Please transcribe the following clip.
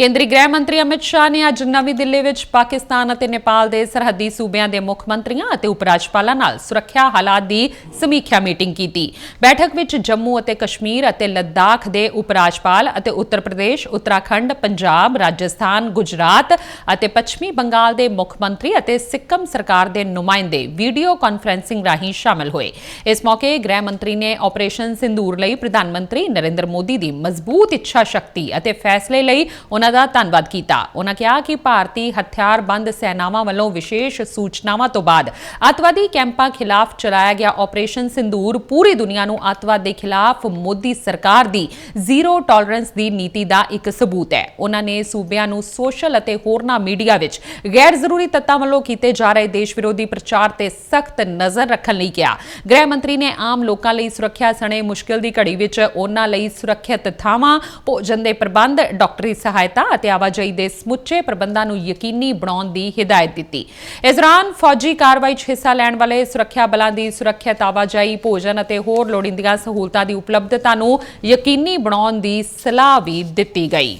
ਕੇਂਦਰੀ ਗ੍ਰਹਿ ਮੰਤਰੀ ਅਮਿਤ ਸ਼ਾਹ ਨੇ ਅੱਜ ਨਵੀਂ ਦਿੱਲੀ ਵਿੱਚ ਪਾਕਿਸਤਾਨ ਅਤੇ ਨੇਪਾਲ ਦੇ ਸਰਹੱਦੀ ਸੂਬਿਆਂ ਦੇ ਮੁੱਖ ਮੰਤਰੀਆਂ ਅਤੇ ਉਪ ਰਾਜਪਾਲਾਂ ਨਾਲ ਸੁਰੱਖਿਆ ਹਾਲਾਤ ਦੀ ਸਮੀਖਿਆ ਮੀਟਿੰਗ ਕੀਤੀ। ਬੈਠਕ ਵਿੱਚ ਜੰਮੂ ਅਤੇ ਕਸ਼ਮੀਰ ਅਤੇ ਲੱਦਾਖ ਦੇ ਉਪ ਰਾਜਪਾਲ ਅਤੇ ਉੱਤਰ ਪ੍ਰਦੇਸ਼, ਉੱਤਰਾਖੰਡ, ਪੰਜਾਬ, ਰਾਜਸਥਾਨ, ਗੁਜਰਾਤ ਅਤੇ ਪੱਛਮੀ ਬੰਗਾਲ ਦੇ ਮੁੱਖ ਮੰਤਰੀ ਅਤੇ ਸਿੱਕਮ ਸਰਕਾਰ ਦੇ ਨੁਮਾਇੰਦੇ ਵੀਡੀਓ ਕਾਨਫਰੈਂਸਿੰਗ ਰਾਹੀਂ ਸ਼ਾਮਲ ਹੋਏ। ਇਸ ਮੌਕੇ ਗ੍ਰਹਿ ਮੰਤਰੀ ਨੇ ਆਪਰੇਸ਼ਨ ਸਿੰਦੂਰ ਲਈ ਪ੍ਰਧਾਨ ਮੰਤਰੀ ਨਰਿੰਦਰ ਮੋਦੀ ਦੀ ਮਜ਼ਬੂਤ ਇੱਛਾ ਸ਼ਕਤੀ ਅਤੇ ਫੈਸਲੇ ਲਈ ਉਹਨਾਂ ਦਾ ਧੰਨਵਾਦ ਕੀਤਾ। ਉਹਨਾਂ ਕਿਹਾ ਕਿ ਭਾਰਤੀ ਹਥਿਆਰਬੰਦ ਸੈਨਾਵਾਂ ਵੱਲੋਂ ਵਿਸ਼ੇਸ਼ ਸੂਚਨਾਵਾਂ ਤੋਂ ਬਾਅਦ ਅੱਤਵਾਦੀ ਕੈਂਪਾਂ ਖਿਲਾਫ ਚਲਾਇਆ ਗਿਆ ਆਪਰੇਸ਼ਨ ਸਿੰਦੂਰ ਪੂਰੀ ਦੁਨੀਆ ਨੂੰ ਅੱਤਵਾਦ ਦੇ ਖਿਲਾਫ ਮੋਦੀ ਸਰਕਾਰ ਦੀ ਜ਼ੀਰੋ ਟੋਲਰੈਂਸ ਦੀ ਨੀਤੀ ਦਾ ਇੱਕ ਸਬੂਤ ਹੈ। ਉਹਨਾਂ ਨੇ ਸੂਬਿਆਂ ਨੂੰ ਸੋਸ਼ਲ ਅਤੇ ਹੋਰਨਾਂ ਮੀਡੀਆ ਵਿੱਚ ਗੈਰ ਜ਼ਰੂਰੀ ਤੱਤਾਂ ਵੱਲੋਂ ਕੀਤੇ ਜਾ ਰਹੇ ਦੇਸ਼ ਵਿਰੋਧੀ ਪ੍ਰਚਾਰ ਤੇ ਸਖਤ ਨਜ਼ਰ ਰੱਖਣ ਲਈ ਕਿਹਾ। ਗ੍ਰਹਿ ਮੰਤਰੀ ਨੇ ਆਮ ਲੋਕਾਂ ਲਈ ਸੁਰੱਖਿਆ ਸਣੇ ਮੁਸ਼ਕਿਲ ਦੀ ਘੜੀ ਵਿੱਚ ਉਹਨਾਂ ਲਈ ਸੁਰੱਖਿਅਤ ਥਾਵਾਂ, ਭੋਜਨ ਦੇ ਪ੍ਰਬੰਧ, ਡਾਕਟਰੀ ਸਹਾਇਤਾ ਅਤੇ ਆਵਾਜਾਈ ਦੇ ਸਮੁੱਚੇ ਪ੍ਰਬੰਧਾਂ ਨੂੰ ਯਕੀਨੀ ਬਣਾਉਣ ਦੀ ਹਿਦਾਇਤ ਦਿੱਤੀ। ਇਸ ਦੌਰਾਨ ਫੌਜੀ ਕਾਰਵਾਈ 'ਚ ਹਿੱਸਾ ਲੈਣ ਵਾਲੇ ਸੁਰੱਖਿਆ ਬਲਾਂ ਦੀ ਸੁਰੱਖਿਅਤ ਆਵਾਜਾਈ, ਭੋਜਨ ਅਤੇ ਹੋਰ ਲੋੜੀਂਦੀਆਂ ਸਹੂਲਤਾਂ ਦੀ ਉਪਲਬਧਤਾ ਨੂੰ ਯਕੀਨੀ ਬਣਾਉਣ ਦੀ ਸਲਾਹ ਵੀ ਦਿੱਤੀ ਗਈ।